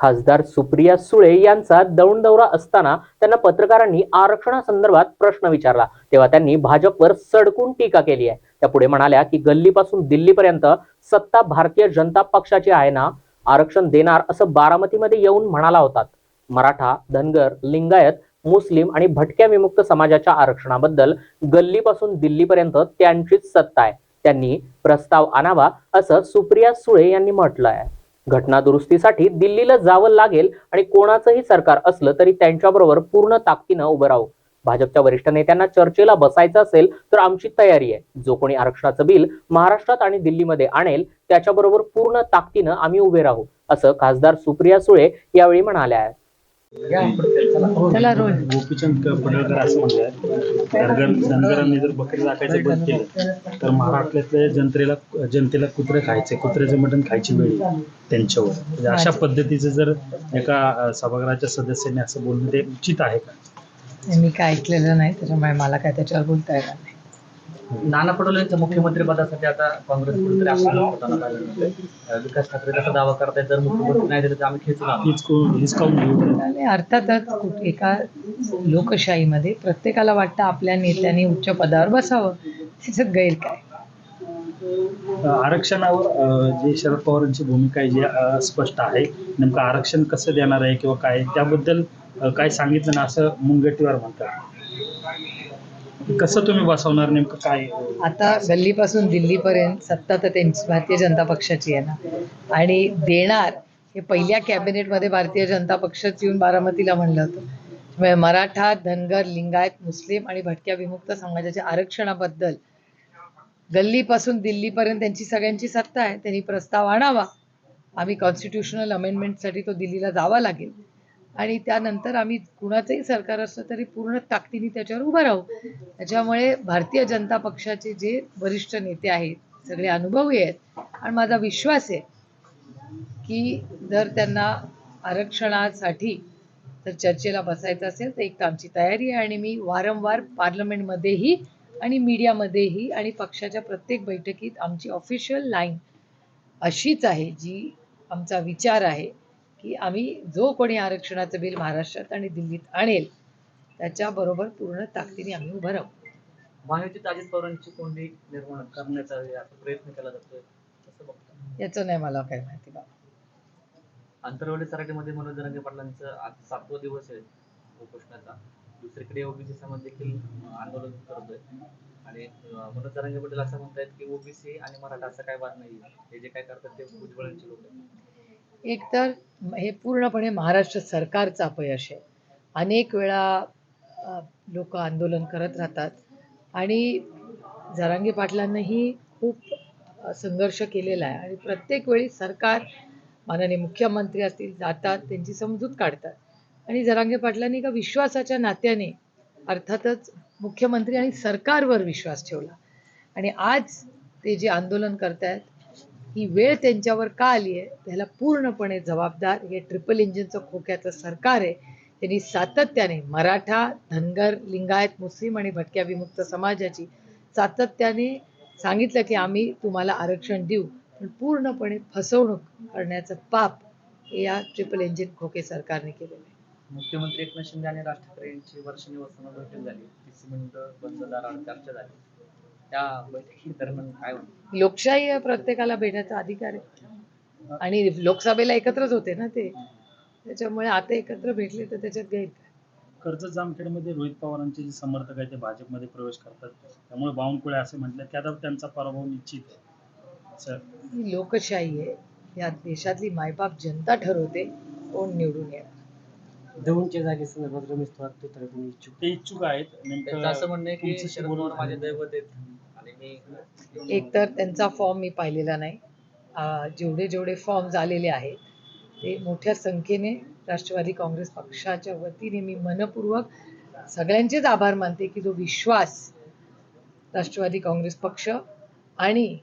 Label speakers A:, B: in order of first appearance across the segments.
A: खासदार सुप्रिया सुळे यांचा दौंड दौरा असताना त्यांना पत्रकारांनी आरक्षणासंदर्भात प्रश्न विचारला. तेव्हा त्यांनी भाजपवर सडकून टीका केली आहे. त्या पुढे म्हणाल्या की गल्लीपासून दिल्लीपर्यंत सत्ता भारतीय जनता पक्षाची आहे ना? आरक्षण देणार असं बारामतीमध्ये येऊन म्हणाला होता. मराठा धनगर लिंगायत मुस्लिम आणि भटक्या विमुक्त समाजाच्या आरक्षणाबद्दल गल्लीपासून दिल्लीपर्यंत त्यांचीच सत्ता आहे. त्यांनी प्रस्ताव आणावा असं सुप्रिया सुळे यांनी म्हटलं आहे घटनादुरुस्तीसाठी दिल्लीला जावं लागेल आणि कोणाचंही सरकार असलं तरी त्यांच्याबरोबर पूर्ण ताकदीनं उभं राहू भाजपच्या वरिष्ठ नेत्यांना चर्चेला बसायचं असेल तर आमची तयारी आहे. जो कोणी आरक्षणाचं बिल महाराष्ट्रात आणि दिल्लीमध्ये आणेल त्याच्याबरोबर पूर्ण ताकदीनं आम्ही उभे राहू असं खासदार सुप्रिया सुळे यावेळी म्हणाल्या. आहेत
B: चला. रोल
C: गोपीचंद पडळकर असं म्हणतात. धनगर धनगरांनी जर बकरी राखायचं बंद केलं तर महाराष्ट्रातल्या जनतेला जनतेला कुत्रे खायचे कुत्र्याचे मटण खायची वेळ त्यांच्यावर. म्हणजे अशा पद्धतीचं जर एका सभागृहाच्या सदस्यांनी असं बोलणं ते उचित आहे का?
B: मी काय ऐकलेलं नाही त्याच्यामुळे मला काय त्याच्यावर बोलता येणार नाही.
D: नाना पटोले यांच्या मुख्यमंत्री पदासाठी आता काँग्रेस कुठेतरी होताना विकास ठाकरे त्याचा दावा करतायत जर मुख्यमंत्री नाही दिले तर आम्ही खेचून
C: हिसकावून घेऊ?
B: अर्थातच कुठ- एका लोकशाहीमध्ये प्रत्येकाला वाटतं आपल्या नेत्यांनी उच्च पदावर बसावं. त्याच्यात गैर काय?
C: आरक्षणावर जे शरद पवारांची भूमिका आहे जी स्पष्ट आहे नेमकं आरक्षण कसं देणार आहे किंवा काय त्याबद्दल काय सांगितलं ना असं मुंगटीवर म्हणतात. कसं तुम्ही बसवणार नेमकं काय?
B: आता गल्लीपासून दिल्लीपर्यंत सत्ता तर त्यांची भारतीय जनता पक्षाची आहे ना. आणि देणार हे पहिल्या कॅबिनेटमध्ये भारतीय जनता पक्षच येऊन बारामतीला म्हणलं होतं. मराठा धनगर लिंगायत मुस्लिम आणि भटक्या विमुक्त समाजाच्या आरक्षणाबद्दल गल्लीपासून दिल्लीपर्यंत त्यांची सगळ्यांची सत्ता आहे. त्यांनी प्रस्ताव आणावा. आम्ही कॉन्स्टिट्युशनल अमेंडमेंटसाठी तो दिल्लीला जावा लागेल. आणि त्यानंतर आम्ही कुणाचंही सरकार असलं तरी पूर्ण ताकदीने त्याच्यावर उभं राहू. त्याच्यामुळे भारतीय जनता पक्षाचे जे वरिष्ठ नेते आहेत सगळे अनुभवी आहेत. आणि माझा विश्वास आहे की जर त्यांना आरक्षणासाठी जर चर्चेला बसायचं असेल तर एक तर आमची तयारी आहे आणि मी वारंवार पार्लमेंटमध्येही आणि मीडियामध्येही आणि पक्षाच्या प्रत्येक बैठकीत आमची ऑफिशियल लाईन अशीच आहे जी आमचा विचार आहे. की आम्ही जो कोणी आरक्षणाचं बिल महाराष्ट्रात आणि दिल्लीत आणेल त्याच्याबरोबर पूर्ण ताकदीने आम्ही उभं राहू.
D: महायुतीत अजित पवारांची कोंडी निर्माण करण्याचा प्रयत्न केला जातोय
B: याचं नाही मला काय माहिती बाबा.
D: आंतरवाडी सराटीमध्ये मनोज जरांगे पाटलांचं आज सातवा दिवस आहे उपोषणाचा. दुसरीकडे ओबीसी समाज देखील आंदोलन करतोय. आणि मनोज जरांगे पाटील असं म्हणतायत की ओबीसी आणि मराठा असं काय वाद नाही हे जे काय करतात ते भुजबळांचे लोक. आहेत
B: एक तर हे पूर्णपणे महाराष्ट्र सरकारचं अपयश आहे. अनेक वेळा लोक आंदोलन करत राहतात. आणि जरांगे पाटलांनाही खूप संघर्ष केलेला आहे. आणि प्रत्येक वेळी सरकार माननीय मुख्यमंत्री असतील जातात त्यांची समजूत काढतात. आणि जरांगे पाटलांनी का विश्वासाच्या नात्याने अर्थातच मुख्यमंत्री आणि सरकारवर विश्वास ठेवला. आणि आज ते जे आंदोलन करतायत ही वेळ त्यांच्यावर का आली आहे? त्याला पूर्णपणे जबाबदार हे ट्रिपल इंजिनचं खोक्याचं सरकार आहे. त्यांनी सातत्याने मराठा धनगर लिंगायत मुस्लिम आणि भटक्या विमुक्त समाजाची सातत्याने सांगितलं की आम्ही तुम्हाला आरक्षण देऊ पण पूर्णपणे फसवणूक करण्याचं पाप हे या ट्रिपल इंजिन खोके सरकारने केलेलं आहे.
D: मुख्यमंत्री एकनाथ शिंदे आणि राज ठाकरे यांची वर्ष बैठक झाली. ती मिनिटं बंद चर्चा झाली. त्या बैठकी दरम्यान काय
B: लोकशाही आहे प्रत्येकाला भेटण्याचा अधिकार आहे. आणि लोकसभेला एकत्रच होते ना ते. त्याच्यामुळे आता एकत्र भेटले तर त्याच्यात गैर काय?
C: कर्जत जामखेडमध्ये रोहित पवारांचे जे समर्थक आहेत ते भाजपमध्ये प्रवेश करतात. त्यामुळे बावनकुळे असे म्हटले की आता त्यांचा पराभव निश्चित आहे. सर.
B: ही लोकशाही आहे. या देशातली मायबाप जनता ठरवते कोण निवडून येणार.
E: दौंडच्या जागे संदर्भात रमेश थोरात तुतारे इच्छुक.
C: ते इच्छुक आहेत.
D: त्यांचं असं म्हणणं आहे की
C: तुमच्याशी
D: शरद
C: बोलून
D: पवार माझे दैवत आहेत.
B: एकतर त्यांचा फॉर्म मी पाहिलेला नाही. जेवढे जेवढे फॉर्म्स आलेले आहेत ते मोठ्या संख्येने राष्ट्रवादी काँग्रेस पक्षाच्या वतीने मी मनपूर्वक सगळ्यांचेच आभार मानते की जो विश्वास राष्ट्रवादी काँग्रेस पक्ष आणि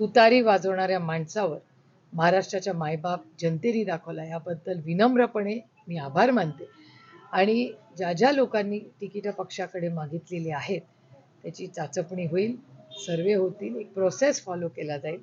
B: तुतारी वाजवणाऱ्या माणसावर महाराष्ट्राच्या मायबाप जनतेने दाखवला याबद्दल विनम्रपणे मी आभार मानते. आणि ज्या ज्या लोकांनी तिकीटं पक्षाकडे मागितलेली आहेत त्याची चाचपणी होईल. सर्वे होतील एक प्रोसेस फॉलो केला जाईल.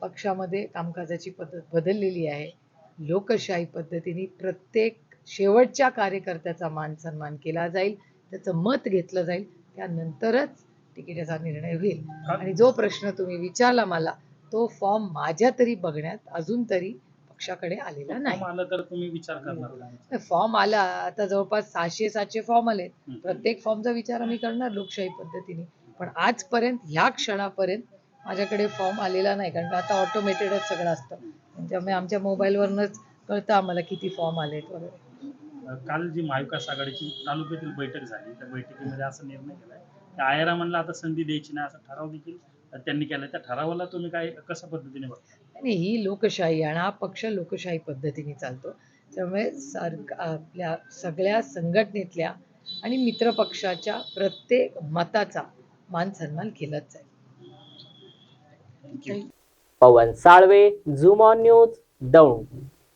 B: पक्षामध्ये कामकाजाची पद्धत बदललेली आहे. लोकशाही पद्धतीने प्रत्येक शेवटच्या कार्यकर्त्याचा मान सन्मान केला जाईल. त्याचं मत घेतलं जाईल. त्यानंतरच तिकिटाचा निर्णय होईल. आणि जो प्रश्न तुम्ही विचारला मला तो फॉर्म माझ्या तरी बघण्यात अजून तरी पक्षाकडे आलेला नाही.
C: आलं तर तुम्ही विचार करणार?
B: फॉर्म आला आता जवळपास सहाशे सातशे फॉर्म आलेत.
C: हं.
B: प्रत्येक फॉर्मचा विचार आम्ही करणार लोकशाही पद्धतीने. पण आजपर्यंत ह्या क्षणापर्यंत माझ्याकडे फॉर्म आलेला नाही. कारण आता ऑटोमेटेडच सगळं असतं. त्यामुळे आमच्या मोबाईलवरनच कळतं आम्हाला किती फॉर्म आलेत वगैरे.
C: काल जी महाविकास आघाडीची तालुक्यातील बैठक झाली. त्या बैठकीमध्ये असा निर्णय केलाय की आयरा म्हणला आता संधी द्यायची नाही असा ठराव देखील त्यांनी केलाय त्या ठरावाला तुम्ही काय कशा पद्धतीने बघता?
B: आणि ही लोकशाही आणि हा पक्ष लोकशाही पद्धतीने चालतो. त्यामुळे सरक आपल्या सगळ्या संघटनेतल्या आणि मित्रपक्षाच्या प्रत्येक मताचा मान सन्मान केलाच जाईल.
A: पवन साळवे झुम ऑन न्यूज दौंड.